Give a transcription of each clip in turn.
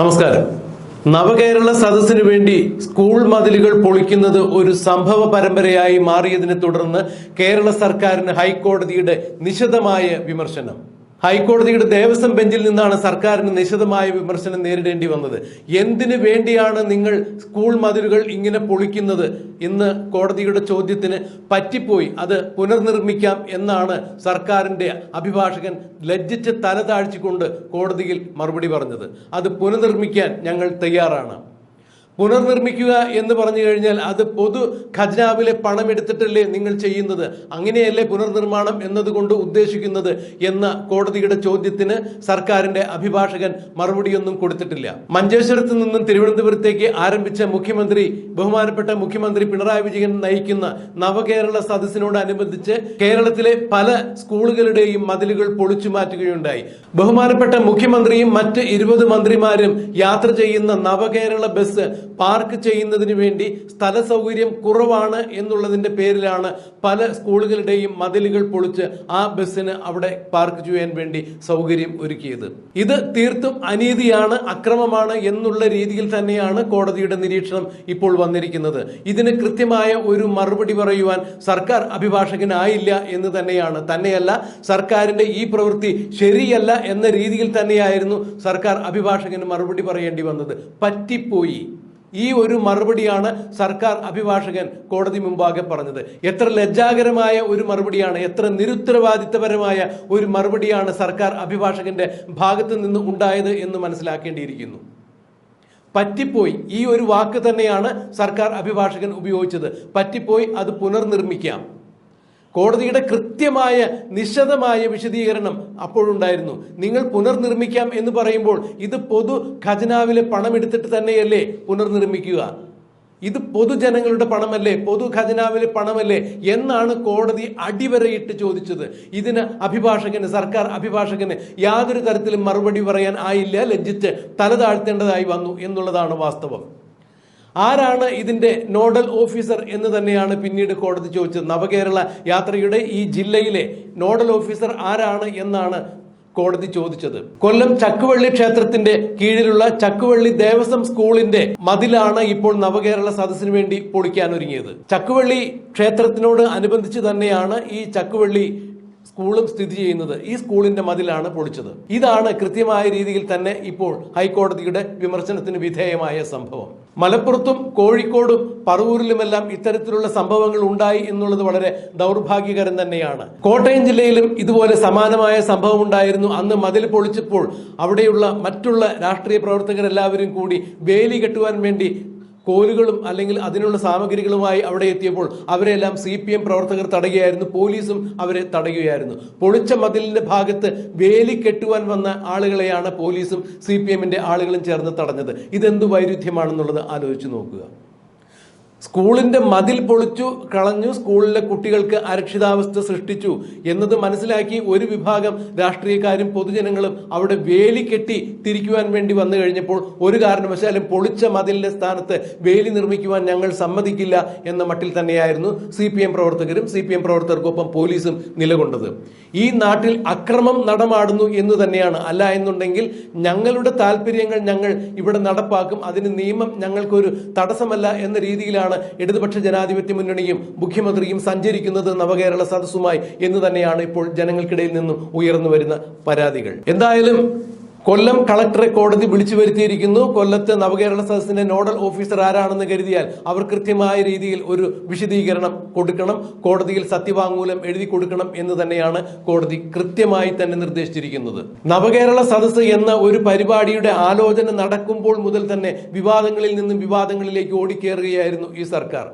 നമസ്കാരം. നവകേരള സദസ്സിനു വേണ്ടി സ്കൂൾ മതിലുകൾ പൊളിക്കുന്നത് ഒരു സംഭവ പരമ്പരയായി മാറിയതിനെ തുടർന്ന് കേരള സർക്കാരിന് ഹൈക്കോടതിയുടെ നിശിതമായ വിമർശനം. ഹൈക്കോടതിയുടെ ദേവസ്വം ബെഞ്ചിൽ നിന്നാണ് സർക്കാരിന് നിശിതമായ വിമർശനം നേരിടേണ്ടി വന്നത്. എന്തിനു വേണ്ടിയാണ് നിങ്ങൾ സ്കൂൾ മതിലുകൾ ഇങ്ങനെ പൊളിക്കുന്നത്? ഇന്ന് കോടതിയുടെ ചോദ്യത്തിന് പറ്റിപ്പോയി. അത് പുനർനിർമ്മിക്കാം എന്നാണ് സർക്കാരിന്റെ അഭിഭാഷകൻ ലജ്ജിച്ച് തല താഴ്ചിക്കൊണ്ട് കോടതിയിൽ മറുപടി പറഞ്ഞത്. അത് പുനർനിർമ്മിക്കാൻ ഞങ്ങൾ തയ്യാറാണ്. പുനർനിർമ്മിക്കുക എന്ന് പറഞ്ഞു കഴിഞ്ഞാൽ അത് പൊതു ഖജനാവിലെ പണം എടുത്തിട്ടല്ലേ നിങ്ങൾ ചെയ്യുന്നത്. അങ്ങനെയല്ലേ പുനർനിർമ്മാണം എന്നതുകൊണ്ട് ഉദ്ദേശിക്കുന്നത് എന്ന കോടതിയുടെ ചോദ്യത്തിന് സർക്കാരിന്റെ അഭിഭാഷകൻ മറുപടിയൊന്നും കൊടുത്തിട്ടില്ല. മഞ്ചേശ്വരത്ത് നിന്നും തിരുവനന്തപുരത്തേക്ക് ആരംഭിച്ച മുഖ്യമന്ത്രി ബഹുമാനപ്പെട്ട മുഖ്യമന്ത്രി പിണറായി വിജയൻ നയിക്കുന്ന നവകേരള സദസ്സിനോടനുബന്ധിച്ച് കേരളത്തിലെ പല സ്കൂളുകളുടെയും മതിലുകൾ പൊളിച്ചു മാറ്റുകയുണ്ടായി. ബഹുമാനപ്പെട്ട മുഖ്യമന്ത്രിയും മറ്റ് ഇരുപത് മന്ത്രിമാരും യാത്ര ചെയ്യുന്ന നവകേരള ബസ് പാർക്ക് ചെയ്യുന്നതിന് വേണ്ടി സ്ഥല സൗകര്യം കുറവാണ് എന്നുള്ളതിന്റെ പേരിലാണ് പല സ്കൂളുകളുടെയും മതിലുകൾ പൊളിച്ച് ആ ബസ്സിന് അവിടെ പാർക്ക് ചെയ്യാൻ വേണ്ടി സൗകര്യം ഒരുക്കിയത്. ഇത് തീർത്തും അനീതിയാണ് അക്രമമാണ് എന്നുള്ള രീതിയിൽ തന്നെയാണ് കോടതിയുടെ നിരീക്ഷണം ഇപ്പോൾ വന്നിരിക്കുന്നത്. ഇതിന് കൃത്യമായ ഒരു മറുപടി പറയുവാൻ സർക്കാർ അഭിഭാഷകനായില്ല എന്ന് തന്നെയാണ്. തന്നെയല്ല സർക്കാരിന്റെ ഈ പ്രവൃത്തി ശരിയല്ല എന്ന രീതിയിൽ തന്നെയായിരുന്നു സർക്കാർ അഭിഭാഷകന് മറുപടി പറയേണ്ടി വന്നത്. പറ്റിപ്പോയി. ഈ ഒരു മറുപടിയാണ് സർക്കാർ അഭിഭാഷകൻ കോടതി മുമ്പാകെ പറഞ്ഞത്. എത്ര ലജ്ജാകരമായ ഒരു മറുപടിയാണ് എത്ര നിരുത്തരവാദിത്തപരമായ ഒരു മറുപടിയാണ് സർക്കാർ അഭിഭാഷകന്റെ ഭാഗത്ത് നിന്ന് ഉണ്ടായത് എന്ന് മനസ്സിലാക്കേണ്ടിയിരിക്കുന്നു. പറ്റിപ്പോയി. ഈ ഒരു വാക്ക് തന്നെയാണ് സർക്കാർ അഭിഭാഷകൻ ഉപയോഗിച്ചത്. പറ്റിപ്പോയി അത് പുനർനിർമ്മിക്കാം. കോടതിയുടെ കൃത്യമായ നിശദമായ വിശദീകരണം അപ്പോഴുണ്ടായിരുന്നു. നിങ്ങൾ പുനർനിർമ്മിക്കാം എന്ന് പറയുമ്പോൾ ഇത് പൊതു ഖജനാവിലെ പണം എടുത്തിട്ട് തന്നെയല്ലേ പുനർനിർമ്മിക്കുക. ഇത് പൊതുജനങ്ങളുടെ പണമല്ലേ? പൊതു ഖജനാവിലെ പണമല്ലേ? എന്നാണ് കോടതി അടിവരയിട്ട് ചോദിച്ചത്. ഇതിന് അഭിഭാഷകന് സർക്കാർ അഭിഭാഷകന് യാതൊരു തരത്തിലും മറുപടി പറയാൻ ആയില്ല. ലജ്ജിച്ച് തല താഴ്ത്തേണ്ടതായി വന്നു എന്നുള്ളതാണ് വാസ്തവം. ആരാണ് ഇതിന്റെ നോഡൽ ഓഫീസർ എന്ന് തന്നെയാണ് പിന്നീട് കോടതി ചോദിച്ചത്. നവകേരള യാത്രയുടെ ഈ ജില്ലയിലെ നോഡൽ ഓഫീസർ ആരാണ് എന്നാണ് കോടതി ചോദിച്ചത്. കൊല്ലം ചക്കുവള്ളി ക്ഷേത്രത്തിന്റെ കീഴിലുള്ള ചക്കുവള്ളി ദേവസ്വം സ്കൂളിന്റെ മതിലാണ് ഇപ്പോൾ നവകേരള സദസ്സിന് വേണ്ടി പൊളിക്കാൻ ഒരുങ്ങിയത്. ചക്കുവള്ളി ക്ഷേത്രത്തിനോട് അനുബന്ധിച്ച് തന്നെയാണ് ഈ ചക്കുവള്ളി സ്കൂളും സ്ഥിതി ചെയ്യുന്നത് ഈ സ്കൂളിന്റെ മതിലാണ് പൊളിച്ചത്. ഇതാണ് കൃത്യമായ രീതിയിൽ തന്നെ ഇപ്പോൾ ഹൈക്കോടതിയുടെ വിമർശനത്തിന് വിധേയമായ സംഭവം. മലപ്പുറത്തും കോഴിക്കോടും പറവൂരിലുമെല്ലാം ഇത്തരത്തിലുള്ള സംഭവങ്ങൾ ഉണ്ടായി എന്നുള്ളത് വളരെ ദൗർഭാഗ്യകരം തന്നെയാണ്. കോട്ടയം ജില്ലയിലും ഇതുപോലെ സമാനമായ സംഭവം ഉണ്ടായിരുന്നു. അന്ന് മതിൽ പൊളിച്ചപ്പോൾ അവിടെയുള്ള മറ്റുള്ള രാഷ്ട്രീയ പ്രവർത്തകരെല്ലാവരും കൂടി വേലി കെട്ടുവാൻ വേണ്ടി കോലുകളും അല്ലെങ്കിൽ അതിനുള്ള സാമഗ്രികളുമായി അവിടെ എത്തിയപ്പോൾ അവരെല്ലാം സി പി എം പ്രവർത്തകർ തടയുകയായിരുന്നു. പോലീസും അവരെ തടയുകയായിരുന്നു. പൊളിച്ച മതിലിന്റെ ഭാഗത്ത് വേലി കെട്ടുവാൻ വന്ന ആളുകളെയാണ് പോലീസും സി പി എമ്മിന്റെ ആളുകളും ചേർന്ന് തടഞ്ഞത്. ഇതെന്ത് വൈരുദ്ധ്യമാണെന്നുള്ളത് ആലോചിച്ച് നോക്കുക. സ്കൂളിന്റെ മതിൽ പൊളിച്ചു കളഞ്ഞു സ്കൂളിലെ കുട്ടികൾക്ക് അരക്ഷിതാവസ്ഥ സൃഷ്ടിച്ചു എന്നത് മനസ്സിലാക്കി ഒരു വിഭാഗം രാഷ്ട്രീയക്കാരും പൊതുജനങ്ങളും അവിടെ വേലി കെട്ടി തിരിക്കുവാൻ വേണ്ടി വന്നു കഴിഞ്ഞപ്പോൾ ഒരു കാരണവശാലും പൊളിച്ച മതിലിന്റെ സ്ഥാനത്ത് വേലി നിർമ്മിക്കുവാൻ ഞങ്ങൾ സമ്മതിക്കില്ല എന്ന മട്ടിൽ തന്നെയായിരുന്നു സി പി എം പ്രവർത്തകരും സി പി എം പ്രവർത്തകർക്കൊപ്പം പോലീസും നിലകൊണ്ടത്. ഈ നാട്ടിൽ അക്രമം നടമാടുന്നു എന്ന് തന്നെയാണ്. അല്ല എന്നുണ്ടെങ്കിൽ ഞങ്ങളുടെ താല്പര്യങ്ങൾ ഞങ്ങൾ ഇവിടെ നടപ്പാക്കും. അതിന് നിയമം ഞങ്ങൾക്കൊരു തടസ്സമല്ല എന്ന രീതിയിലാണ് ഇടതുപക്ഷ ജനാധിപത്യ മുന്നണിയും മുഖ്യമന്ത്രിയും സഞ്ചരിക്കുന്നത് നവകേരള സദസ്സുമായി എന്ന് തന്നെയാണ് ഇപ്പോൾ ജനങ്ങൾക്കിടയിൽ നിന്നും ഉയർന്നു വരുന്ന പരാതികൾ. എന്തായാലും കൊല്ലം കളക്ടറെ കോടതി വിളിച്ചു വരുത്തിയിരിക്കുന്നു. കൊല്ലത്ത് നവകേരള സദസ്സിന്റെ നോഡൽ ഓഫീസർ ആരാണെന്ന് കരുതിയാൽ അവർ കൃത്യമായ രീതിയിൽ ഒരു വിശദീകരണം കൊടുക്കണം. കോടതിയിൽ സത്യവാങ്മൂലം എഴുതി കൊടുക്കണം എന്ന് തന്നെയാണ് കോടതി കൃത്യമായി തന്നെ നിർദ്ദേശിച്ചിരിക്കുന്നത്. നവകേരള സദസ്സ് എന്ന ഒരു പരിപാടിയുടെ ആലോചന നടക്കുമ്പോൾ മുതൽ തന്നെ വിവാദങ്ങളിൽ നിന്നും വിവാദങ്ങളിലേക്ക് ഓടിക്കേറുകയായിരുന്നു ഈ സർക്കാർ.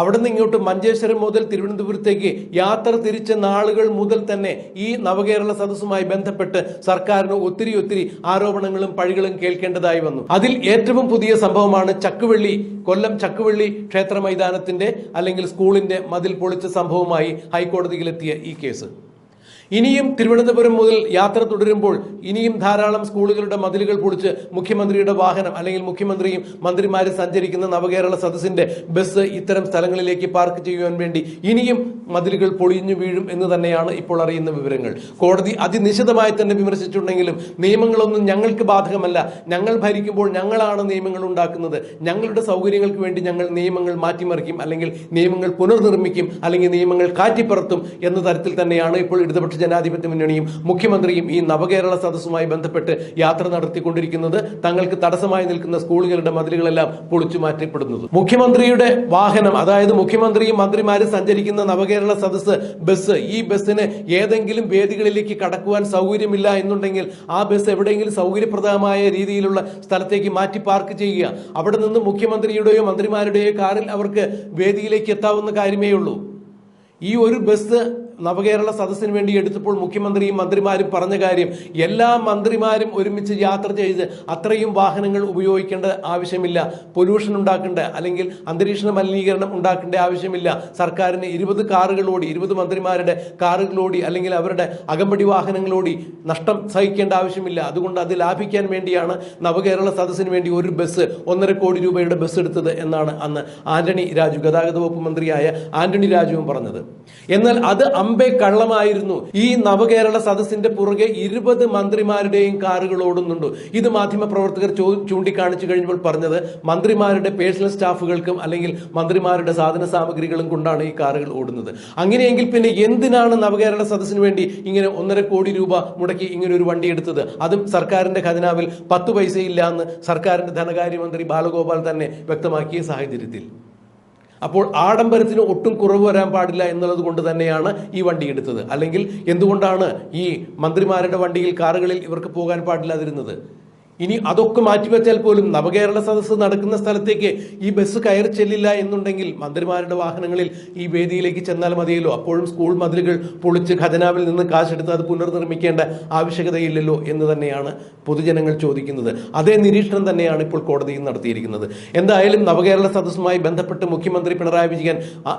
അവിടെ നിന്ന് ഇങ്ങോട്ട് മഞ്ചേശ്വരം മുതൽ തിരുവനന്തപുരത്തേക്ക് യാത്ര തിരിച്ച നാളുകൾ മുതൽ തന്നെ ഈ നവകേരള സദസ്സുമായി ബന്ധപ്പെട്ട് സർക്കാരിന് ഒത്തിരി ഒത്തിരി ആരോപണങ്ങളും പഴികളും കേൾക്കേണ്ടതായി വന്നു. അതിൽ ഏറ്റവും പുതിയ സംഭവമാണ് ചക്കുവള്ളി കൊല്ലം ചക്കുവള്ളി ക്ഷേത്ര മൈതാനത്തിന്റെ അല്ലെങ്കിൽ സ്കൂളിന്റെ മതിൽ പൊളിച്ച സംഭവമായി ഹൈക്കോടതിയിലെത്തിയ ഈ കേസ്. ഇനിയും തിരുവനന്തപുരം മുതൽ യാത്ര തുടരുമ്പോൾ ഇനിയും ധാരാളം സ്കൂളുകളുടെ മതിലുകൾ പൊളിച്ച് മുഖ്യമന്ത്രിയുടെ വാഹനം അല്ലെങ്കിൽ മുഖ്യമന്ത്രിയും മന്ത്രിമാരും സഞ്ചരിക്കുന്ന നവകേരള സദസ്സിന്റെ ബസ് ഇത്തരം സ്ഥലങ്ങളിലേക്ക് പാർക്ക് ചെയ്യുവാൻ വേണ്ടി ഇനിയും മതിലുകൾ പൊളിഞ്ഞു വീഴും എന്ന് തന്നെയാണ് ഇപ്പോൾ അറിയുന്ന വിവരങ്ങൾ. കോടതി അതിനിശിതമായി തന്നെ വിമർശിച്ചിട്ടുണ്ടെങ്കിലും നിയമങ്ങളൊന്നും ഞങ്ങൾക്ക് ബാധകമല്ല. ഞങ്ങൾ ഭരിക്കുമ്പോൾ ഞങ്ങളാണ് നിയമങ്ങൾ ഉണ്ടാക്കുന്നത്. ഞങ്ങളുടെ സൗകര്യങ്ങൾക്ക് വേണ്ടി ഞങ്ങൾ നിയമങ്ങൾ മാറ്റിമറിക്കും അല്ലെങ്കിൽ നിയമങ്ങൾ പുനർനിർമ്മിക്കും അല്ലെങ്കിൽ നിയമങ്ങൾ കാറ്റിപ്പറത്തും എന്ന തരത്തിൽ തന്നെയാണ് ഇപ്പോൾ ഇടതുപക്ഷ ജനാധിപത്യ മുന്നണിയും മുഖ്യമന്ത്രിയും ഈ നവകേരള സദസ്സുമായി ബന്ധപ്പെട്ട് യാത്ര നടത്തിക്കൊണ്ടിരിക്കുന്നത് തങ്ങൾക്ക് തടസ്സമായി നിൽക്കുന്ന സ്കൂളുകളുടെ മതിലുകളെല്ലാം പൊളിച്ചു മാറ്റപ്പെടുന്നത്. മുഖ്യമന്ത്രിയുടെ വാഹനം അതായത് മുഖ്യമന്ത്രിയും മന്ത്രിമാരും സഞ്ചരിക്കുന്ന നവകേരള സദസ്സ് ബസ് ഈ ബസ്സിന് ഏതെങ്കിലും വേദികളിലേക്ക് കടക്കുവാൻ സൗകര്യമില്ല എന്നുണ്ടെങ്കിൽ ആ ബസ് എവിടെയെങ്കിലും സൗകര്യപ്രദമായ രീതിയിലുള്ള സ്ഥലത്തേക്ക് മാറ്റി പാർക്ക് ചെയ്യുക. അവിടെ നിന്ന് മുഖ്യമന്ത്രിയുടെയോ മന്ത്രിമാരുടെയോ കാറിൽ അവർക്ക് വേദിയിലേക്ക് എത്താവുന്ന കാര്യമേ ഉള്ളൂ ഈ ഒരു ബസ് നവകേരള സദസ്സിന് വേണ്ടി എടുത്തപ്പോൾ മുഖ്യമന്ത്രിയും മന്ത്രിമാരും പറഞ്ഞ കാര്യം എല്ലാ മന്ത്രിമാരും ഒരുമിച്ച് യാത്ര ചെയ്ത് അത്രയും വാഹനങ്ങൾ ഉപയോഗിക്കേണ്ട ആവശ്യമില്ല പൊല്യൂഷൻ ഉണ്ടാക്കേണ്ട അല്ലെങ്കിൽ അന്തരീക്ഷ മലിനീകരണം ഉണ്ടാക്കേണ്ട ആവശ്യമില്ല. സർക്കാരിന് ഇരുപത് കാറുകളോടി ഇരുപത് മന്ത്രിമാരുടെ കാറുകളോടി അല്ലെങ്കിൽ അവരുടെ അകമ്പടി വാഹനങ്ങളോടി നഷ്ടം സഹിക്കേണ്ട ആവശ്യമില്ല. അതുകൊണ്ട് അത് ലാഭിക്കാൻ വേണ്ടിയാണ് നവകേരള സദസ്സിന് വേണ്ടി ഒരു ബസ് ഒന്നര കോടി രൂപയുടെ ബസ് എടുത്തത് എന്നാണ് അന്ന് ആന്റണി രാജു ഗതാഗത വകുപ്പ് മന്ത്രിയായ ആന്റണി രാജുവും പറഞ്ഞത്. എന്നാൽ അത് അമ്പെ കള്ളമായിരുന്നു. ഈ നവകേരള സദസ്സിന്റെ പുറകെ ഇരുപത് മന്ത്രിമാരുടെയും കാറുകൾ ഓടുന്നുണ്ട്. ഇത് മാധ്യമപ്രവർത്തകർ ചൂണ്ടിക്കാണിച്ചു കഴിഞ്ഞപ്പോൾ പറഞ്ഞത് മന്ത്രിമാരുടെ പേഴ്സണൽ സ്റ്റാഫുകൾക്കും അല്ലെങ്കിൽ മന്ത്രിമാരുടെ സാധന സാമഗ്രികളും കൊണ്ടാണ് ഈ കാറുകൾ ഓടുന്നത്. അങ്ങനെയെങ്കിൽ പിന്നെ എന്തിനാണ് നവകേരള സദസ്സിന് വേണ്ടി ഇങ്ങനെ ഒന്നര കോടി രൂപ മുടക്കി ഇങ്ങനെ ഒരു വണ്ടി എടുത്തത്? അതും സർക്കാരിന്റെ ഖജനാവിൽ പത്ത് പൈസയില്ല എന്ന് സർക്കാരിന്റെ ധനകാര്യമന്ത്രി ബാലഗോപാൽ തന്നെ വ്യക്തമാക്കിയ സാഹചര്യത്തിൽ. അപ്പോൾ ആഡംബരത്തിന് ഒട്ടും കുറവ് വരാൻ പാടില്ല എന്നുള്ളത് കൊണ്ട് തന്നെയാണ് ഈ വണ്ടി എടുത്തത്. അല്ലെങ്കിൽ എന്തുകൊണ്ടാണ് ഈ മന്ത്രിമാരുടെ വണ്ടിയിൽ കാറുകളിൽ ഇവർക്ക് പോകാൻ പാടില്ലാതിരുന്നത്? ഇനി അതൊക്കെ മാറ്റിവെച്ചാൽ പോലും നവകേരള സദസ്സ് നടക്കുന്ന സ്ഥലത്തേക്ക് ഈ ബസ് കയറി ചെല്ലില്ല എന്നുണ്ടെങ്കിൽ മന്ത്രിമാരുടെ വാഹനങ്ങളിൽ ഈ വേദിയിലേക്ക് ചെന്നാൽ മതിയല്ലോ. അപ്പോഴും സ്കൂൾ മതിലുകൾ പൊളിച്ച് ഖജനാവിൽ നിന്ന് കാശെടുത്ത് അത് പുനർനിർമ്മിക്കേണ്ട ആവശ്യകതയില്ലല്ലോ എന്ന് തന്നെയാണ് പൊതുജനങ്ങൾ ചോദിക്കുന്നത്. അതേ നിരീക്ഷണം തന്നെയാണ് ഇപ്പോൾ കോടതിയിൽ നടത്തിയിരിക്കുന്നത്. എന്തായാലും നവകേരള സദസ്സുമായി ബന്ധപ്പെട്ട് മുഖ്യമന്ത്രി പിണറായി വിജയൻ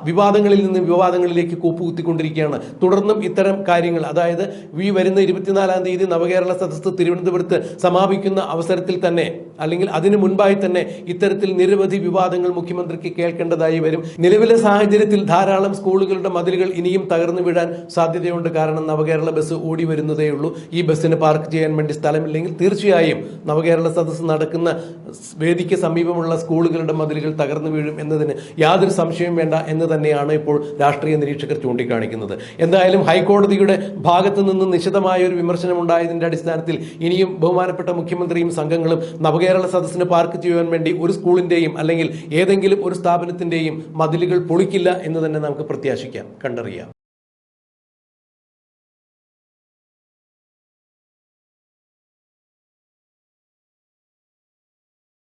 വിവാദങ്ങളിൽ നിന്ന് വിവാദങ്ങളിലേക്ക് കൂപ്പുകുത്തിക്കൊണ്ടിരിക്കുകയാണ്. തുടർന്നും ഇത്തരം കാര്യങ്ങൾ അതായത് ഈ വരുന്ന ഇരുപത്തിനാലാം തീയതി നവകേരള സദസ്സ് തിരുവനന്തപുരത്ത് സമാപിക്കുന്ന അവസരത്തിൽ തന്നെ അല്ലെങ്കിൽ അതിനു മുൻപായി തന്നെ ഇത്തരത്തിൽ നിരവധി വിവാദങ്ങൾ മുഖ്യമന്ത്രിക്ക് കേൾക്കേണ്ടതായി വരും. നിലവിലെ സാഹചര്യത്തിൽ ധാരാളം സ്കൂളുകളുടെ മതിലുകൾ ഇനിയും തകർന്നു വീഴാൻ സാധ്യതയുണ്ട്. കാരണം നവകേരള ബസ് ഓടി വരുന്നതേയുള്ളൂ ഈ ബസ്സിന് പാർക്ക് ചെയ്യാൻ വേണ്ടി സ്ഥലമില്ലെങ്കിൽ തീർച്ചയായും നവകേരള സദസ്സ് നടക്കുന്ന വേദിക്ക് സമീപമുള്ള സ്കൂളുകളുടെ മതിലുകൾ തകർന്നു വീഴും എന്നതിന് യാതൊരു സംശയവും വേണ്ട എന്ന് തന്നെയാണ് ഇപ്പോൾ രാഷ്ട്രീയ നിരീക്ഷകർ ചൂണ്ടിക്കാണിക്കുന്നത്. എന്തായാലും ഹൈക്കോടതിയുടെ ഭാഗത്തു നിന്ന് നിശിതമായ ഒരു വിമർശനം ഉണ്ടായതിന്റെ അടിസ്ഥാനത്തിൽ ഇനിയും ബഹുമാനപ്പെട്ട മുഖ്യമന്ത്രിയും സംഘങ്ങളും നവകേരള സദസ്സിന് പാർക്ക് ചെയ്യുവാൻ വേണ്ടി ഒരു സ്കൂളിന്റെയും അല്ലെങ്കിൽ ഏതെങ്കിലും ഒരു സ്ഥാപനത്തിന്റെയും മതിലുകൾ പൊളിക്കില്ല എന്ന് തന്നെ നമുക്ക് പ്രത്യാശിക്കാം കണ്ടറിയാം.